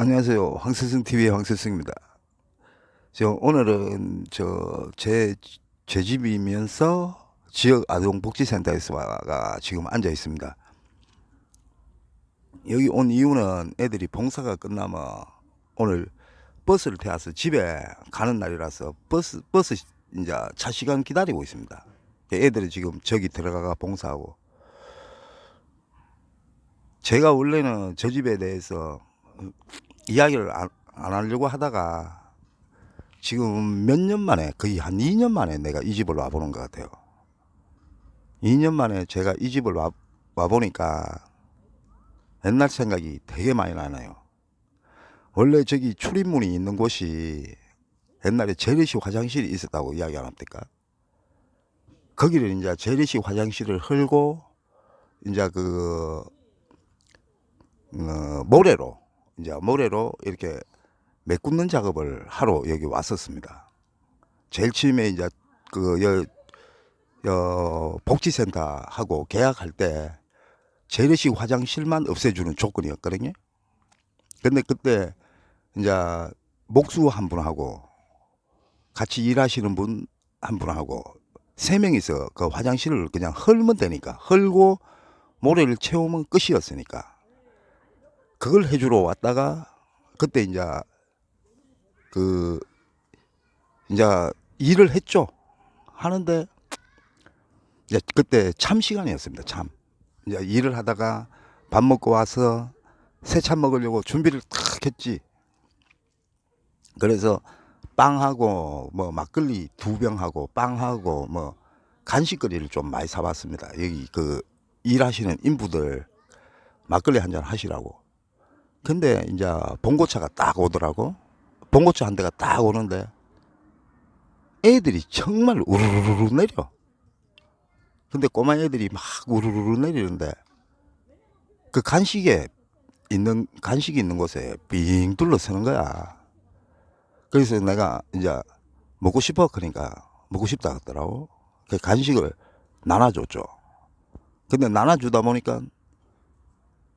안녕하세요. 황세승 TV의 황세승입니다. 저 오늘은 저제 제 집이면서 지역 아동복지센터에서가 지금 앉아 있습니다. 여기 온 이유는 애들이 봉사가 끝나면 오늘 버스를 태워서 집에 가는 날이라서 버스 버스 이제 차 시간 기다리고 있습니다. 애들이 지금 저기 들어가가 봉사하고 제가 원래는 저 집에 대해서 이야기를 안, 안 하려고 하다가 지금 몇 년 만에 거의 한 2년 만에 내가 이 집을 와보는 것 같아요. 2년 만에 제가 이 집을 와, 와보니까 옛날 생각이 되게 많이 나네요. 원래 저기 출입문이 있는 곳이 옛날에 재래식 화장실이 있었다고 이야기 안 합니까? 거기를 이제 재래식 화장실을 헐고 이제 그 어, 모래로 이제 모래로 이렇게 메꾸는 작업을 하러 여기 왔었습니다. 제일 처음에 이제 그 여, 여 복지센터하고 계약할 때 재래식 화장실만 없애주는 조건이었거든요. 근데 그때 이제 목수 한 분하고 같이 일하시는 분 한 분하고 세 명이서 그 화장실을 그냥 헐면 되니까 헐고 모래를 채우면 끝이었으니까 그걸 해주러 왔다가 그때 이제 그 이제 일을 했죠. 하는데 이제 그때 참 시간이었습니다. 참 이제 일을 하다가 밥 먹고 와서 새참 먹으려고 준비를 탁 했지. 그래서 빵하고 뭐 막걸리 두 병하고 빵하고 뭐 간식거리를 좀 많이 사봤습니다. 여기 그 일하시는 인부들 막걸리 한 잔 하시라고. 근데 이제 봉고차가 딱 오더라고. 봉고차 한 대가 딱 오는데 애들이 정말 우르르르 내려. 근데 꼬마 애들이 막 우르르르 내리는데 그 간식에 있는 간식이 있는 곳에 빙 둘러서는 거야. 그래서 내가 이제 먹고 싶어 그러니까 먹고 싶다 하더라고. 그 간식을 나눠줬죠. 근데 나눠주다 보니까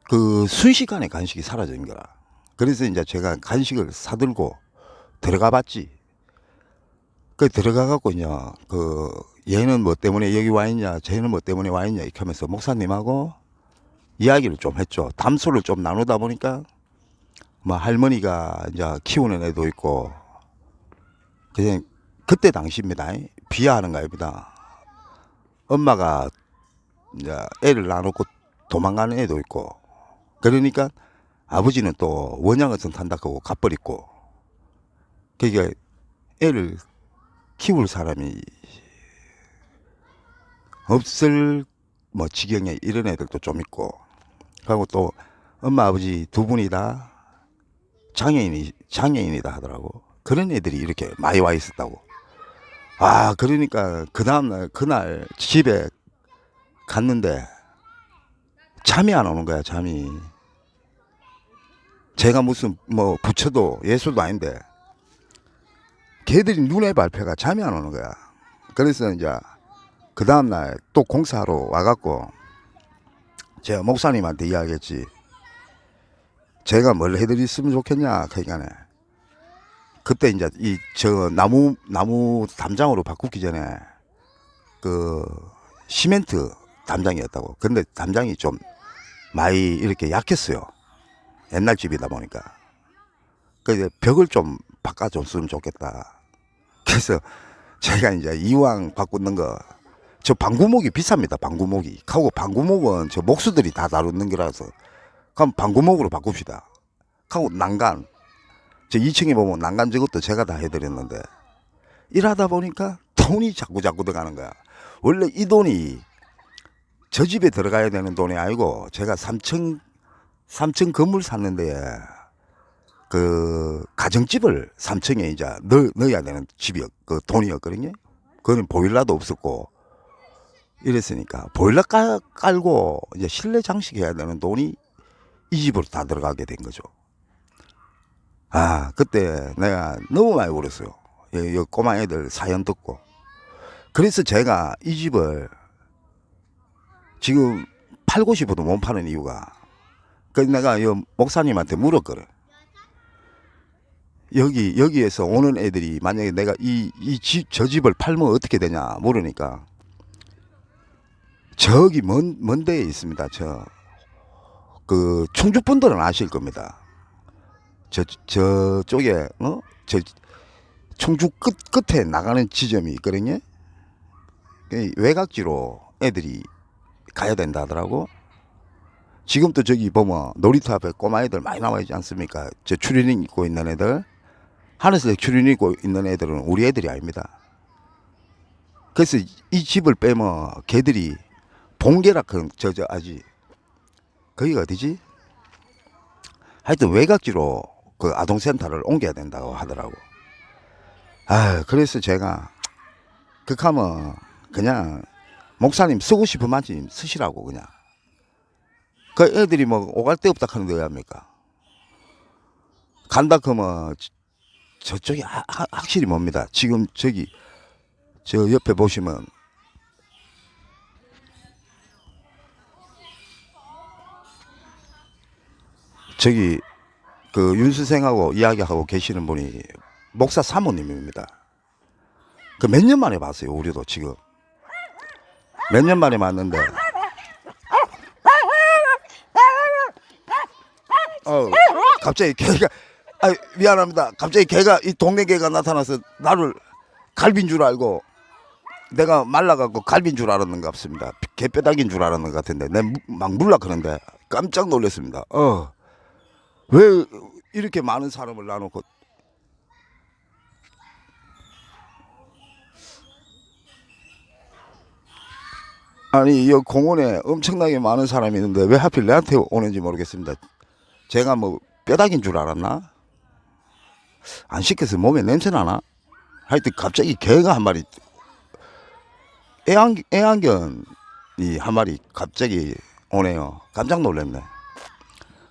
그 순식간에 간식이 사라진 거라. 그래서 이제 제가 간식을 사들고 들어가 봤지. 그 들어가 갖고 이제 그 얘는 뭐 때문에 여기 와 있냐, 쟤는 뭐 때문에 와 있냐 이렇게 하면서 목사님하고 이야기를 좀 했죠. 담소를 좀 나누다 보니까 뭐 할머니가 이제 키우는 애도 있고 그냥 그때 당시입니다. 비하하는 거입니다. 엄마가 이제 애를 놔놓고 도망가는 애도 있고 그러니까 아버지는 또 원양어선 탄다고 갚버리고 그게 애를 키울 사람이 없을 뭐 지경에 이런 애들도 좀 있고 그리고 또 엄마 아버지 두 분이 다 장애인이 장애인이다 하더라고. 그런 애들이 이렇게 많이 와 있었다고. 아 그러니까 그 다음날 그날 집에 갔는데 잠이 안 오는 거야 잠이 제가 무슨 뭐 부처도 예수도 아닌데 걔들이 눈에 발표가 잠이 안 오는 거야. 그래서 이제 그 다음날 또 공사하러 와갖고 제가 목사님한테 이야기했지. 제가 뭘 해드렸으면 좋겠냐 그러니까 그때 이제 이 저 나무 나무 담장으로 바꾸기 전에 그 시멘트 담장이었다고. 근데 담장이 좀 많이 이렇게 약했어요 옛날 집이다 보니까. 그래서 벽을 좀 바꿔줬으면 좋겠다. 그래서 제가 이제 이왕 바꾸는 거 저 방구목이 비쌉니다 방구목이. 하고 방구목은 저 목수들이 다 다루는 거라서 그럼 방구목으로 바꿉시다. 하고 난간 저 2층에 보면 난간 저것도 제가 다 해드렸는데 일하다 보니까 돈이 자꾸 자꾸 들어가는 거야. 원래 이 돈이 저 집에 들어가야 되는 돈이 아니고 제가 3층 3층 건물 샀는데 그 가정집을 3층에 이제 넣, 넣어야 되는 집이었 그 돈이었거든요. 그거는 보일러도 없었고 이랬으니까 보일러 깔, 깔고 이제 실내 장식해야 되는 돈이 이 집으로 다 들어가게 된 거죠. 아 그때 내가 너무 많이 울었어요. 이, 이 꼬마 애들 사연 듣고 그래서 제가 이 집을 지금 팔고 싶어도 못 파는 이유가 그 내가 이 목사님한테 물었거든. 여기 여기에서 오는 애들이 만약에 내가 이 이 집 저 집을 팔면 어떻게 되냐 모르니까 저기 먼 먼 데에 있습니다. 저 그 충주분들은 아실 겁니다. 저 저쪽에 어 저 충주 끝 끝에 나가는 지점이 있거든요. 그 외곽지로 애들이 가야 된다 하더라고. 지금도 저기 보면 놀이터 앞에 꼬마 애들 많이 나와 있지 않습니까? 저 추리닝 입고 있는 애들. 하늘색 추리닝 입고 있는 애들은 우리 애들이 아닙니다. 그래서 이 집을 빼면 걔들이 봉계라 그 저저 아지 거기가 어디지? 하여튼 외곽지로 그 아동센터를 옮겨야 된다고 하더라고. 아 그래서 제가 극하면 그냥 목사님 쓰고 싶은 만큼 쓰시라고 그냥. 그 애들이 뭐 오갈 데 없다 하는데 왜 합니까? 간다 그러면 저- 저쪽이 하- 하- 확실히 뭡니다. 지금 저기 저 옆에 보시면 저기 그 윤수생하고 이야기하고 계시는 분이 목사 사모님입니다. 그 몇 년 만에 봤어요. 우리도 지금 몇 년 만에 봤는데 어, 갑자기 개가 아 미안합니다. 갑자기 개가 이 동네 개가 나타나서 나를 갈빈 줄 알고 내가 말라갖고 갈빈 줄 알았는 것 같습니다. 개뼈다귀인 줄 알았는 것 같은데 내막 물라 그러는데 깜짝 놀랐습니다. 어. 왜 이렇게 많은 사람을 나놓고 아니 이 공원에 엄청나게 많은 사람이 있는데 왜 하필 내한테 오는지 모르겠습니다. 제가 뭐 뼈다귀인 줄 알았나? 안 씻겨서 몸에 냄새 나나? 하여튼 갑자기 개가 한 마리 애완 애완견이 한 마리 갑자기 오네요. 깜짝 놀랐네.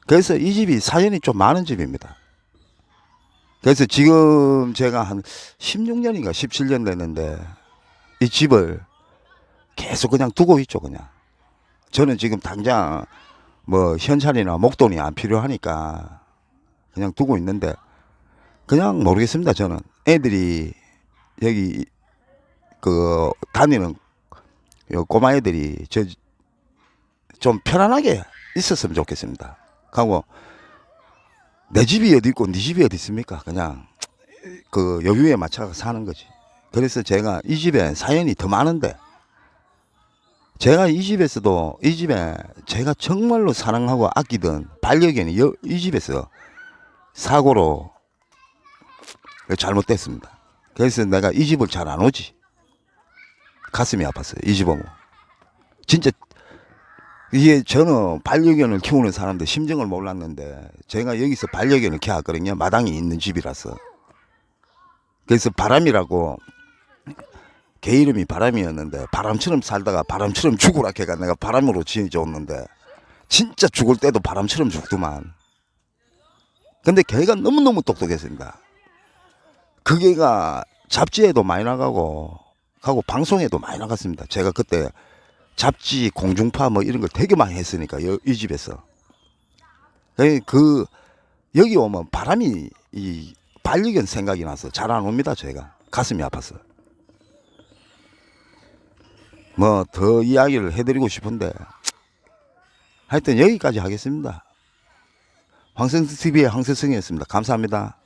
그래서 이 집이 사연이 좀 많은 집입니다. 그래서 지금 제가 한 16년인가 17년 됐는데 이 집을 계속 그냥 두고 있죠, 그냥. 저는 지금 당장 뭐 현찰이나 목돈이 안 필요하니까 그냥 두고 있는데 그냥 모르겠습니다, 저는. 애들이 여기 그 다니는 요 꼬마 애들이 저 좀 편안하게 있었으면 좋겠습니다. 하고 내 집이 어디 있고 네 집이 어디 있습니까? 그냥 그 여유에 맞춰서 사는 거지. 그래서 제가 이 집에 사연이 더 많은데 제가 이 집에서도 이 집에 제가 정말로 사랑하고 아끼던 반려견이 여- 이 집에서 사고로 잘못됐습니다. 그래서 내가 이 집을 잘 안 오지. 가슴이 아팠어요. 이 집 오면. 진짜 이게 저는 반려견을 키우는 사람들 심정을 몰랐는데 제가 여기서 반려견을 키웠거든요. 마당이 있는 집이라서. 그래서 바람이라고 개 이름이 바람이었는데 바람처럼 살다가 바람처럼 죽으라 걔가 내가 바람으로 지어줬는데 진짜 죽을 때도 바람처럼 죽더만. 근데 걔가 너무너무 똑똑했습니다. 그 개가 잡지에도 많이 나가고 하고 방송에도 많이 나갔습니다. 제가 그때 잡지 공중파 뭐 이런 걸 되게 많이 했으니까 여- 이 집에서 그- 그 여기 오면 바람이 이 반려견 생각이 나서 잘 안 옵니다. 제가 가슴이 아파서 뭐 더 이야기를 해드리고 싶은데 하여튼 여기까지 하겠습니다. 황승 TV의 황세성이었습니다. 감사합니다.